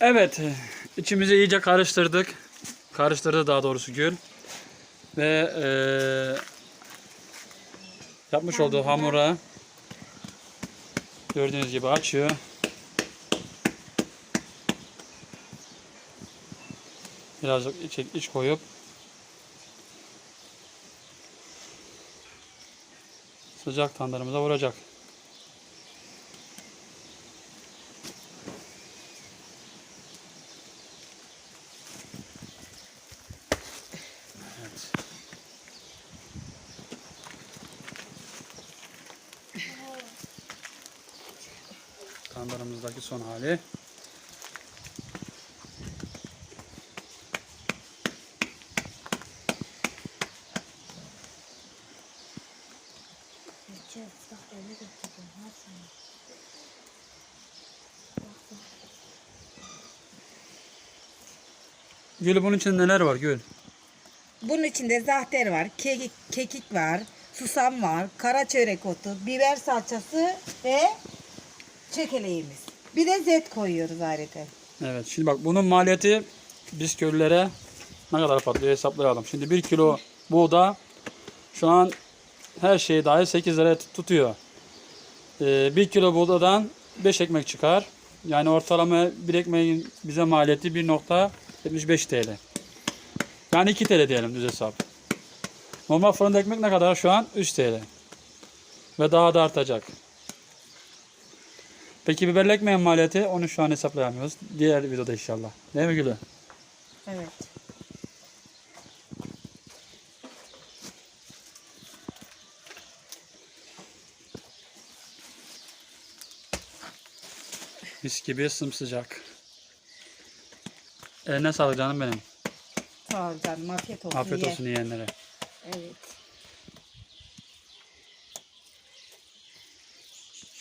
Evet, içimizi iyice karıştırdık. Karıştırdı daha doğrusu Gül. Ve eee, yapmış olduğu hamura gördüğünüz gibi açıyor. Birazcık iç, iç koyup sıcak tandırımıza vuracak. Tandırımızdaki son hali. Gül bunun içinde neler var Gül? Bunun içinde zahter var, kekik, kekik var, susam var, kara çörek otu, biber salçası ve çökeleğimiz. Bir de zet koyuyoruz ayrıca. Evet şimdi bak bunun maliyeti biz köylülere ne kadar patlıyor hesaplayalım. Şimdi 1 kilo buğda şu an her şey dahil 8 lira tutuyor. Ee, 1 kilo buğdadan 5 ekmek çıkar. Yani ortalama bir ekmeğin bize maliyeti 1.75 TL. Yani 2 TL diyelim düz hesap. Normal fırında ekmek ne kadar şu an? 3 TL. Ve daha da artacak. Peki biberli ekmeğin maliyeti onu şu an hesaplayamıyoruz. Diğer videoda inşallah. Değil mi Gülü? Evet. Mis gibi sımsıcak. Eline sağlık canım benim. Sağ ol canım. Afiyet olsun. Afiyet ye. olsun yiyenlere. Evet.